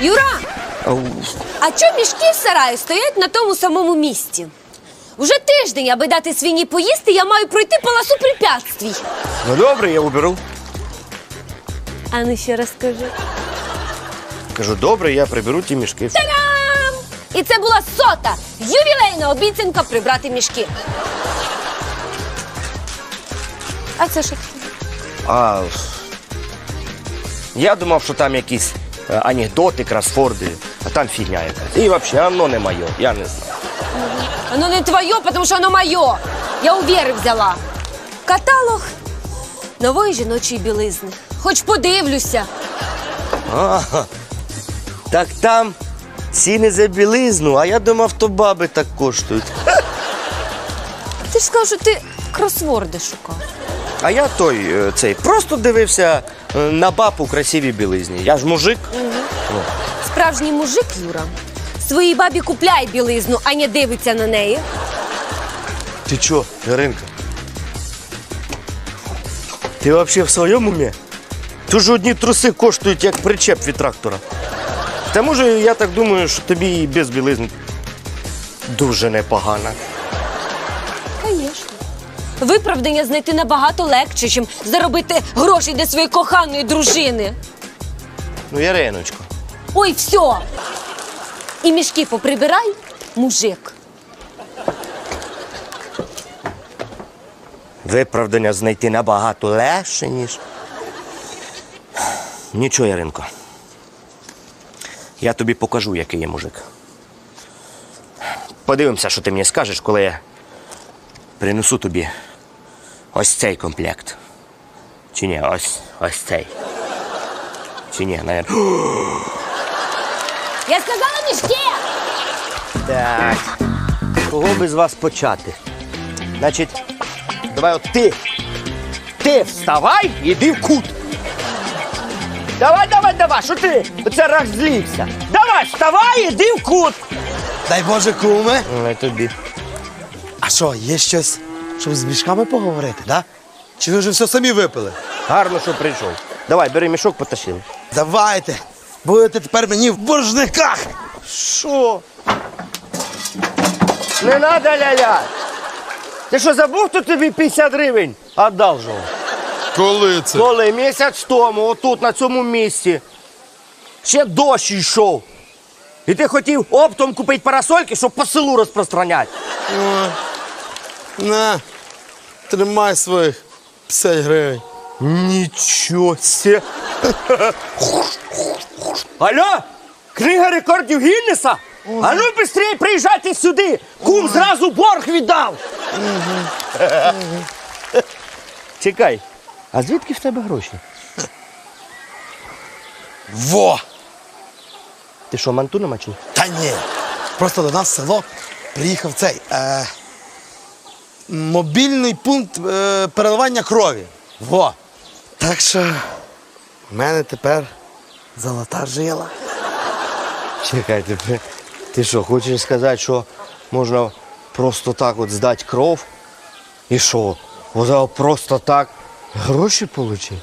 Юра, Ау. а чому мішки в сараї стоять на тому самому місці? Уже тиждень, аби дати свині поїсти, я маю пройти полосу препятствій. Ну добре, я уберу. А ну ще раз скажи. Кажу, добре, я приберу ті мішки. Та-дам! І це була сота ювілейна обіцянка прибрати мішки. А це що? таке? А я думав, що там якісь е, анекдоти, кросфорди, а там фігня якась. І взагалі, воно не моє, я не знаю. Оно не твое, потому что оно мое. Я у Віри взяла. Каталог нової жіночої білизни. Хоч подивлюся. Ага. Так там ціни за білизну, а я думав, то баби так коштують. Ти ж сказав, що ти кросворди шукав. А я той е, цей просто дивився е, на баб у красивій білизні. Я ж мужик. Справжній мужик, Юра. Своїй бабі купляє білизну, а не дивиться на неї. Ти чо, Яринка? Ти взагалі в своєму умі? Тут ж одні труси коштують, як причеп від трактора. Та може, я так думаю, що тобі і без білизни дуже непогано. Виправдання знайти набагато легше, ніж заробити гроші для своєї коханої дружини. Ну, Яриночко. Ой, все. І мішки поприбирай, мужик. Виправдання знайти набагато легше, ніж. Нічого, Яринко. Я тобі покажу, який я мужик. Подивимося, що ти мені скажеш, коли я принесу тобі ось цей комплект. Чи ні, ось ось цей. Чи ні, навіть. Я сказала мішки! Так. Кого би з вас почати? Значить, давай от ти. Ти вставай, іди в кут. Давай, давай, давай, що ти? Оце раз злівся. Давай, вставай, іди в кут. Дай Боже, куме. Не тобі. А що, є щось, щоб з мішками поговорити, да? Чи ви вже все самі випили? Гарно, що прийшов. Давай, бери мішок, потащили. Давайте. Будете тепер мені в боржниках. Що? Не надо ля-ля. Ти що забув, хто тобі 50 гривень? Одалжував. Коли це? Коли місяць тому, отут, на цьому місці, ще дощ йшов. І ти хотів оптом купити парасольки, щоб по селу розпространяти. На, тримай своїх 50 гривень. Нічого себе. Алло, книга рекордів Гіннеса? А ну швидше приїжджайте сюди. Кум зразу борг віддав. Чекай, а звідки в тебе гроші? Во! Ти що, манту намачив? Та ні. Просто до нас в село приїхав цей е, мобільний пункт е, переливання крові. Во. Так що в мене тепер золота жила. Чекай, ти, ти що, хочеш сказати, що можна просто так от здати кров? І що? От просто так гроші отримати?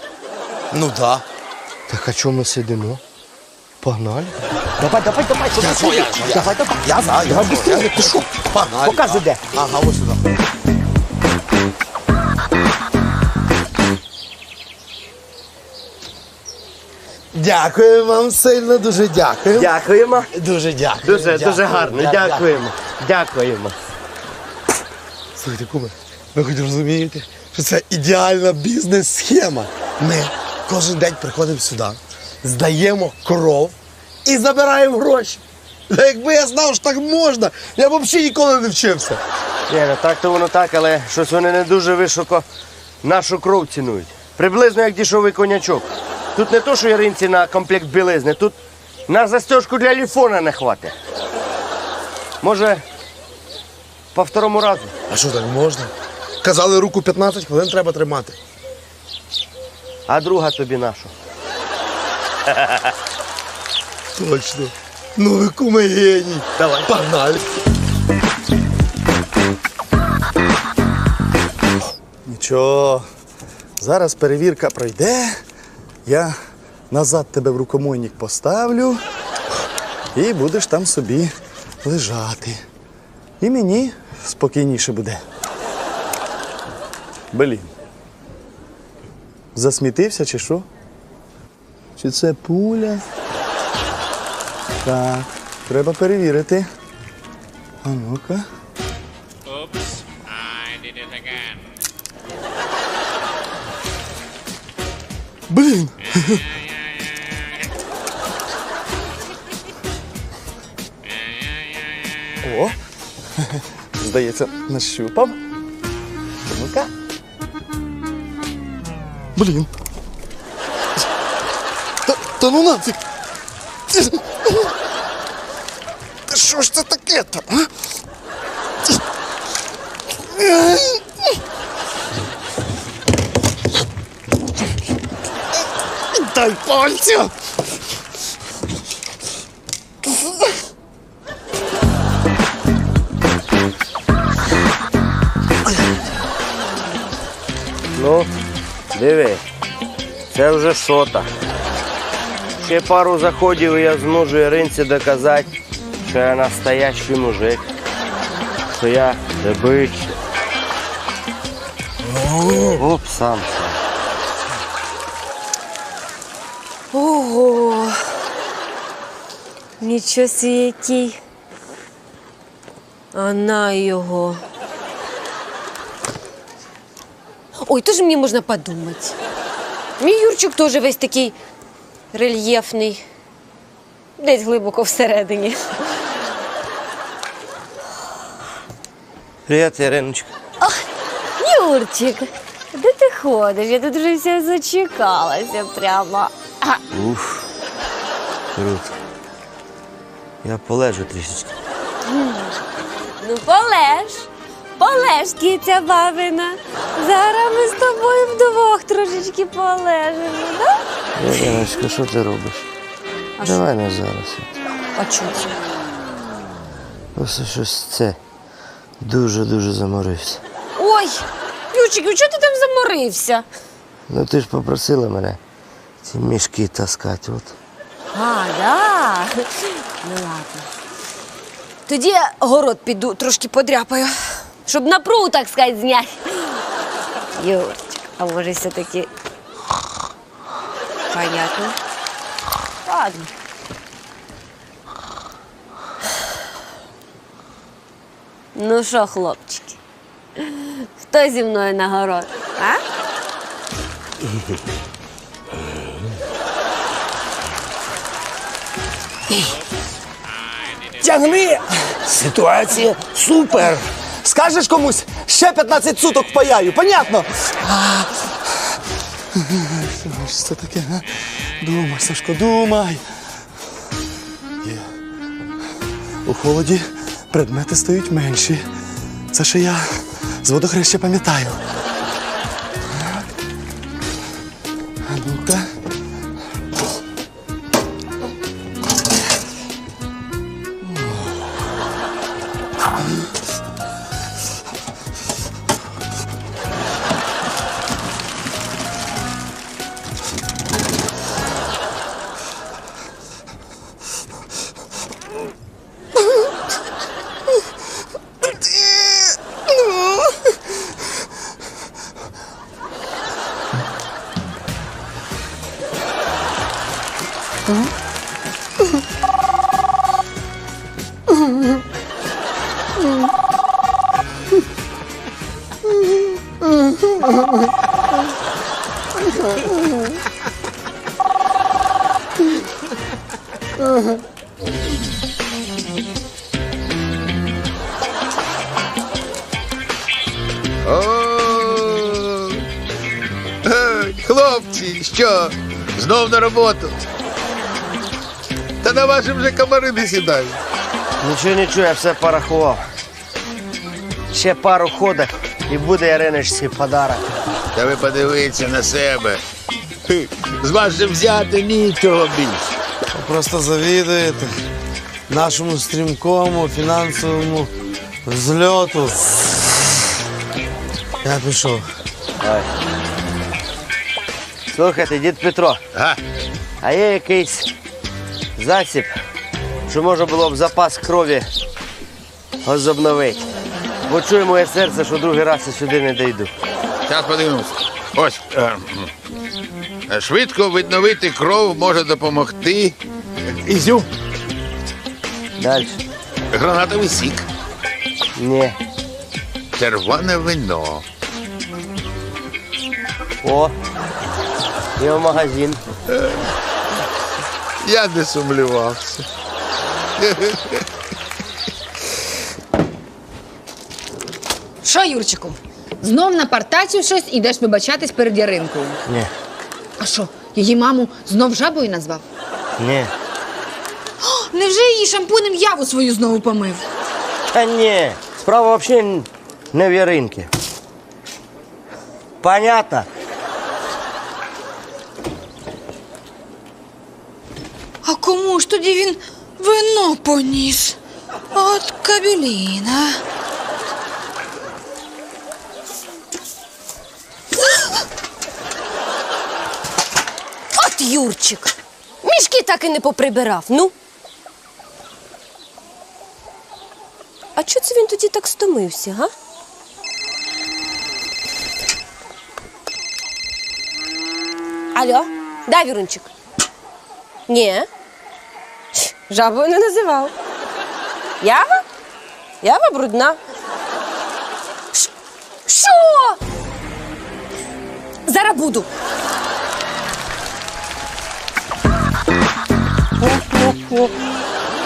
Ну да. Так а чому ми сидимо? Погнали. Давай, давай, давай, Я я, я? давай, давай. Я знаю, Давай я быстрее, знаю. ти що? Погнали. Показуй, де. Ага, ось сюди. Дякую вам сильно, дуже дякую. Дякуємо. Дуже дякую. Дуже, дякую, дуже гарно. дя- Дякуємо. Дякуємо. Слухайте, куме, ви хоч розумієте, що це ідеальна бізнес-схема. Ми кожен день приходимо сюди, здаємо кров і забираємо гроші. Та якби я знав, що так можна, я б взагалі ніколи не вчився. Ні, ну так то воно так, але щось вони не дуже високо нашу кров цінують. Приблизно як дішовий конячок. Тут не то, що яринці на комплект білизни, тут на застежку для ліфона не хватить. Може, по второму разу. А що так можна? Казали, руку 15 хвилин треба тримати. А друга тобі нашу. Точно. Ну ви геній. Давай. Погнали. Нічого. Зараз перевірка пройде. Я назад тебе в рукомойник поставлю і будеш там собі лежати. І мені спокійніше буде. Блін. Засмітився чи що? Чи це пуля? Так, треба перевірити. А ну-ка. Блін. О, здається, нащупав. Ну-ка. Блін. Та, та ну нафіг. Та що ж це таке там? А? Дай пальця! Ну, диви, це вже сота. Ще пару заходів і я зможу Іринці доказати, що я настоящий мужик, що я добич. Оп, сам сам. Ого. Нічого який. А на його. Ой, теж мені можна подумати. Мій Юрчик теж весь такий рельєфний. Десь глибоко всередині. Привіт, Іриночка. Юрчик, де ти ходиш? Я тут вже вся зачекалася прямо. Уф, круто. Я полежу трішечки. Ну, полеж, полеж, киця бабина. Зараз ми з тобою вдвох трошечки полежимо, да? Іриночка, що ти робиш? Давай не зараз. А чого це? Просто щось це дуже-дуже заморився. Ой, Юрчик, ну чого ти там заморився? Ну ти ж попросила мене ці мішки таскати. От. А, да. Ну ладно. Тоді я город піду, трошки подряпаю, щоб напругу, так сказати, зняти. Юрчик, а може все-таки. Понятно. Ладно. Ну що, хлопчики? Хто зі мною на город? А? Тягни! Ситуація супер! Скажеш комусь, ще 15 суток впаяю, понятно? Що це таке? Думай, Сашко, думай. У холоді предмети стають менші. Це ще я з водохреща пам'ятаю. Хлопці, що? Знов на роботу. На ваші вже комари не сідають. Нічого, нічого, я все порахував. Ще пару ходок і буде Іриночці подарок. Та ви подивіться на себе. Хи, З вас же взяти нічого більше. Просто завідуєте нашому стрімкому фінансовому зльоту. Я пішов. Слухайте, дід Петро, А? а є якийсь засіб, що можна було б запас крові возобновити. Бо чує моє серце, що другий раз я сюди не дійду. Зараз подивимось. Ось. е. Е, Швидко відновити кров може допомогти. Ізюм. Далі. Гранатовий сік. Ні. Червоне вино. О. І в магазин. Я не сумлювався. Що, Юрчику? Знов напартачив щось і йдеш вибачатись перед Яринкою. Ні. А що, її маму знов жабою назвав? Ні. Невже її шампунем яву свою знову помив? Та ні. Справа взагалі не в Яринки. Понятно? А кому ж тоді він вино поніс? От кабеліна. От Юрчик. Мішки так і не поприбирав. Ну. А чого це він тоді так стомився, га? Алло, да, Вірунчик? Ні. Жабою не називав. Ява? Ява брудна. Ш- Що? Зараз буду.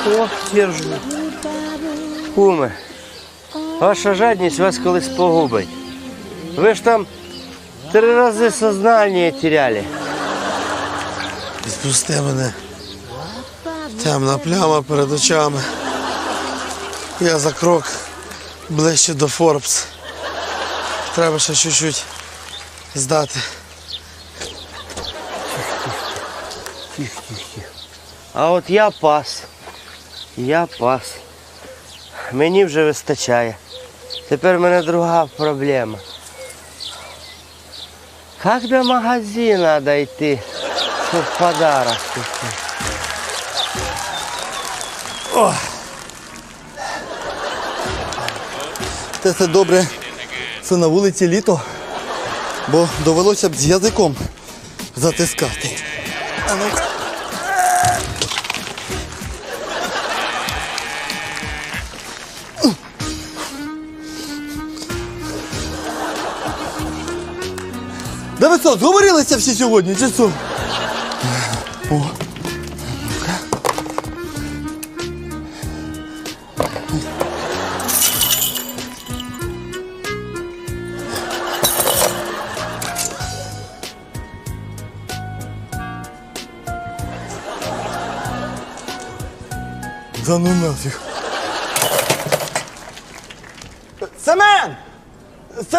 О, держу. Куме, ваша жадність вас колись погубить. Ви ж там три рази сознання теряли. Відпусти мене. Темна пляма перед очами. Я за крок ближче до Форбс. Треба ще чуть-чуть здати. А от я пас. Я пас. Мені вже вистачає. Тепер в мене друга проблема. Як до магазина дойти, щоб подарок купити? Те це добре. Це на вулиці літо. Бо довелося б з язиком затискати. А ну. Зговорилися всі сьогодні, чи що? О.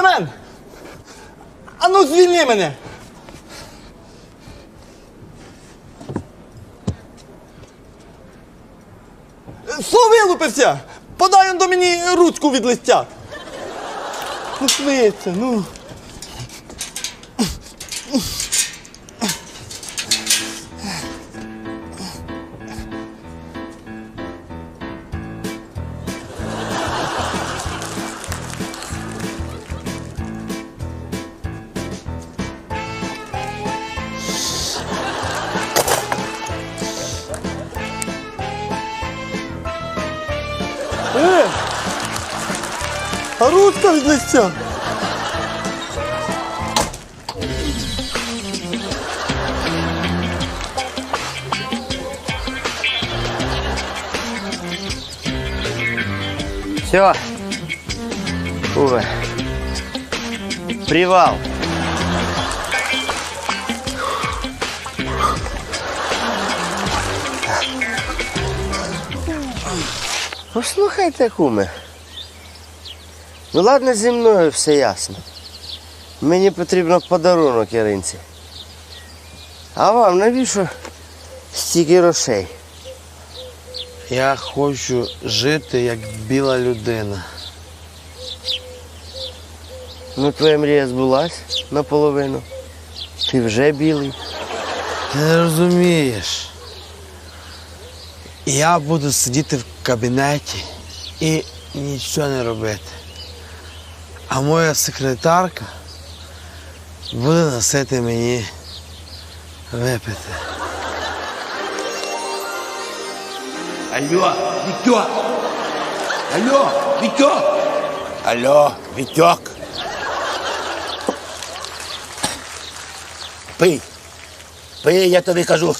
Семен! А ну звільни мене! Що вилупився? Подай он до мені ручку від листя. Ну, швидше, ну. Ручка. Все. Уве. Привал. Послухайте, куме. Ну ладно, зі мною все ясно. Мені потрібно подарунок Яринці. А вам навіщо стільки грошей? Я хочу жити як біла людина. Ну, твоя мрія збулась наполовину. Ти вже білий. Ти не розумієш. Я буду сидіти в кабінеті і нічого не робити. А моя секретарка буде носити мені випити. Алло, Вітьок! Алло, Вітьок! Алло, Вітьок! Пий. Пий, я тобі кажу.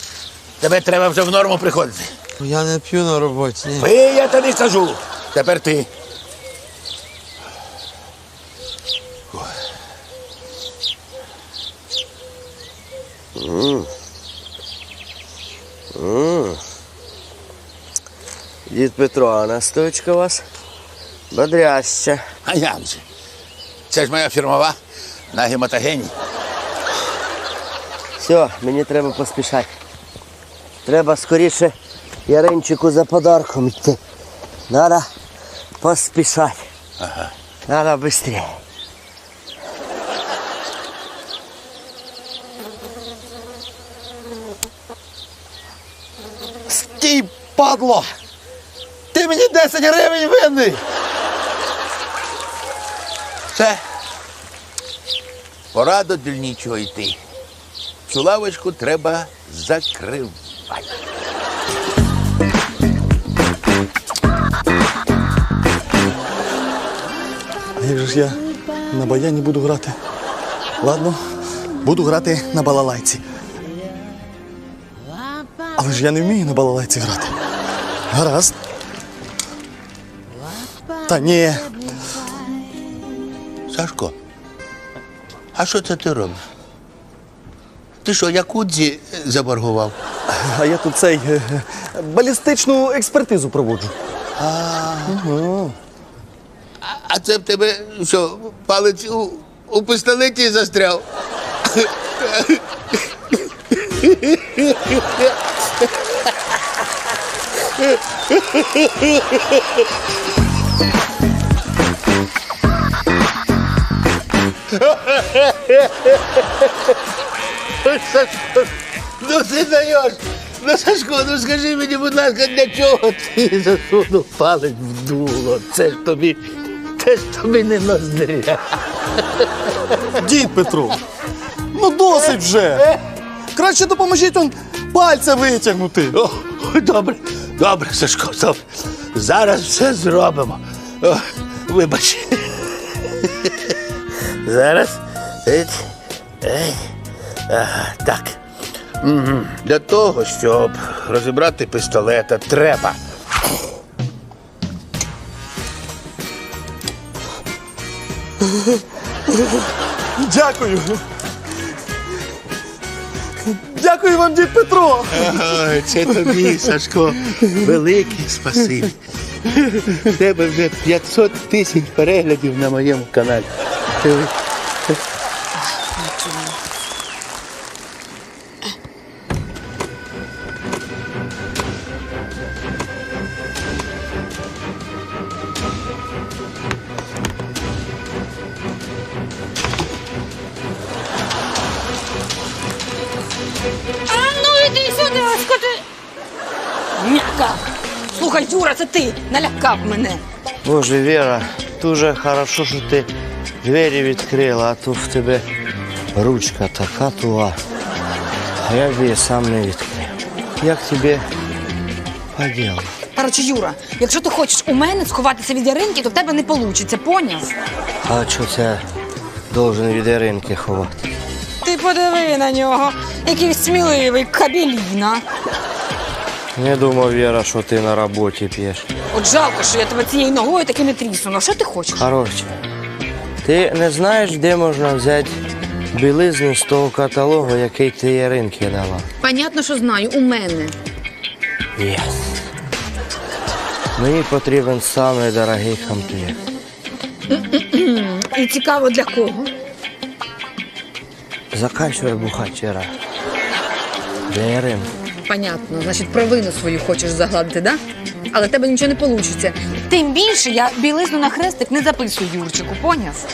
Тебе треба вже в норму приходити. Ну, Я не п'ю на роботі. Ні. Пий, я тобі кажу. Тепер ти. Дід Петро, а настоечка у вас бодряща. А як же? Це ж моя фірмова на гематогені. Все, мені треба поспішати. Треба скоріше Яринчику за подарком йти. Надо поспішати. Ага. Надо швидше. Падло! Ти мені 10 гривень винний! Все. Пора до дільничого йти. Цю лавочку треба закривати. А як же ж я на баяні буду грати? Ладно, буду грати на балалайці. Але ж я не вмію на балалайці грати. Гаразд. Та ні. Сашко, а що це ти робиш? Ти що, якудзі заборгував? А я тут цей е, е, балістичну експертизу проводжу. А це в тебе що, палець у, у пістолеті застряв? Сашко, ну ти даєш. Ну, Сашко, ну скажи мені, будь ласка, для чого ти засунув палець в дуло? Це ж тобі, це ж тобі не ноздря. Дід Петро, ну досить вже. Краще допоможіть он пальця витягнути. О, добре, добре, Сашко, добре. Зараз все зробимо. О, вибач. Зараз. Ага, так. Для того, щоб розібрати пістолета, треба. Дякую. Дякую вам, дід Петро. Це тобі, Сашко, велике спасибі. В тебе вже 500 тисяч переглядів на моєму каналі. Няка. Слухай, Юра, це ти налякав мене. Боже, Віра, дуже хорошо, що ти двері відкрила, а то в тебе ручка така туга. А я б її сам не відкрив. Як тобі по ділу? Короче, Юра, якщо ти хочеш у мене сховатися від яринки, то в тебе не вийде, поняв? А що це должен від Іринки ховати? Ти подиви на нього, який сміливий кабеліна. Не думав, Віра, що ти на роботі п'єш. От жалко, що я тебе цією ногою таки не тріснула. Що ти хочеш? Коротше, ти не знаєш, де можна взяти білизну з того каталогу, який ти Яринки дала? Понятно, що знаю, у мене. Єс. Мені потрібен самий дорогий комплект. І цікаво для кого. Заканчивай бухать. Для Яринки понятно. Значить, провину свою хочеш загладити, да? Але в тебе нічого не вийде. Тим більше я білизну на хрестик не записую Юрчику, поняв?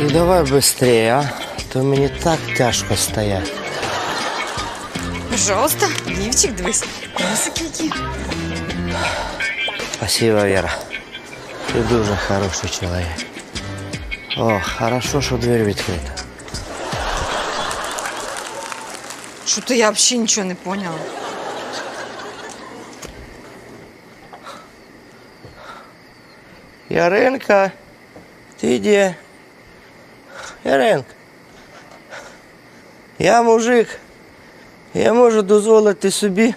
І давай швидше, а? То мені так тяжко стояти. Пожалуйста, дівчик дивись. Красики які. Спасибо, Вера. Ти дуже хороший чоловік. О, хорошо, що двері відкрита. Що то я взагалі нічого не поняла. Яринка, ти де? Яринка. Я мужик. Я можу дозволити собі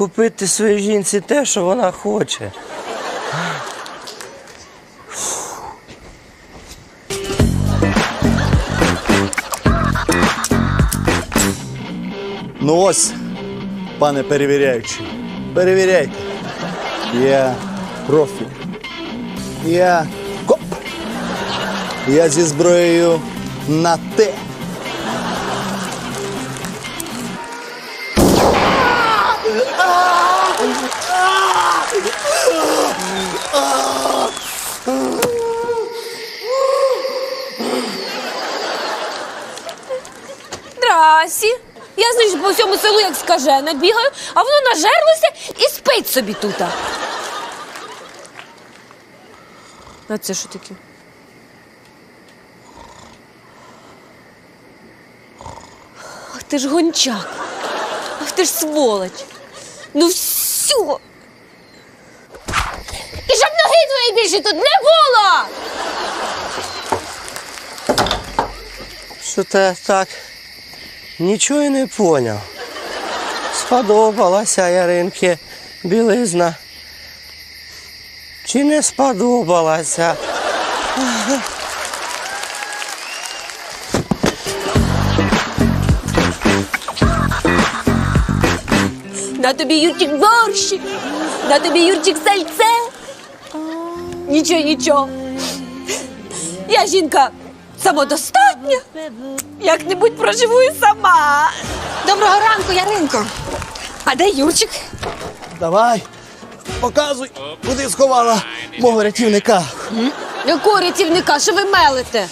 Купити своїй жінці те, що вона хоче. Ну ось, пане перевіряючий, перевіряйте. Я профі. Я коп. Я зі зброєю на те. Здрасі. Я, значить, по всьому селу як скажена бігаю, а воно нажерлося і спить собі тут. А це що таке? Ах ти ж гончак. Ах ти ж сволоч. Ну все. І щоб ноги твої більше тут не було. Що ти так нічого не поняв. Сподобалася Яринки білизна. Чи не сподобалася? На тобі Юрчик борщик, на тобі Юрчик сальце. Нічого, нічого. Я жінка самодостатня. Як-небудь проживу і сама. Доброго ранку, Яринко. А де Юрчик? Давай, показуй, куди сховала мого рятівника. Якого рятівника, що ви мелите?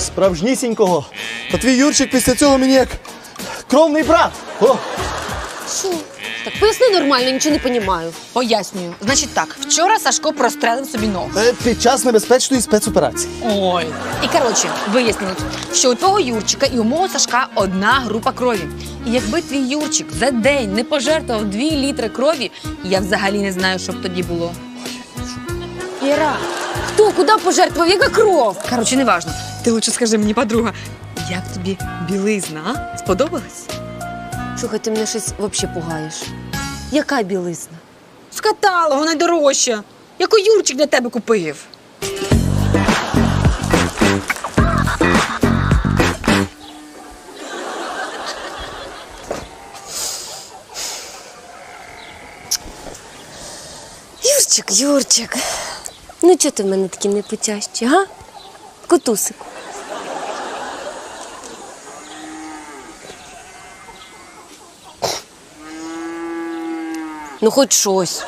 Справжнісінького. Та твій Юрчик після цього мені як кровний брат. О, Що? Так поясни нормально, нічого не понімаю. Пояснюю. Значить так, вчора Сашко прострелив собі ногу. е, під час небезпечної спецоперації. Ой. І коротше, вияснилось, що у твого Юрчика і у мого Сашка одна група крові. І якби твій Юрчик за день не пожертвував 2 літри крові, я взагалі не знаю, що б тоді було. Іра, хто куди пожертвував, яка кров? Коротше, неважно. Ти лучше скажи мені, подруга, як тобі білизна? а? Сподобалась? Слухай, ти мене щось взагалі пугаєш. Яка білизна? З каталогу найдорожча. Яку Юрчик для тебе купив? Юрчик, Юрчик. Ну чого ти в мене такий непотящий, га? Котусику. Ну, хоч щось.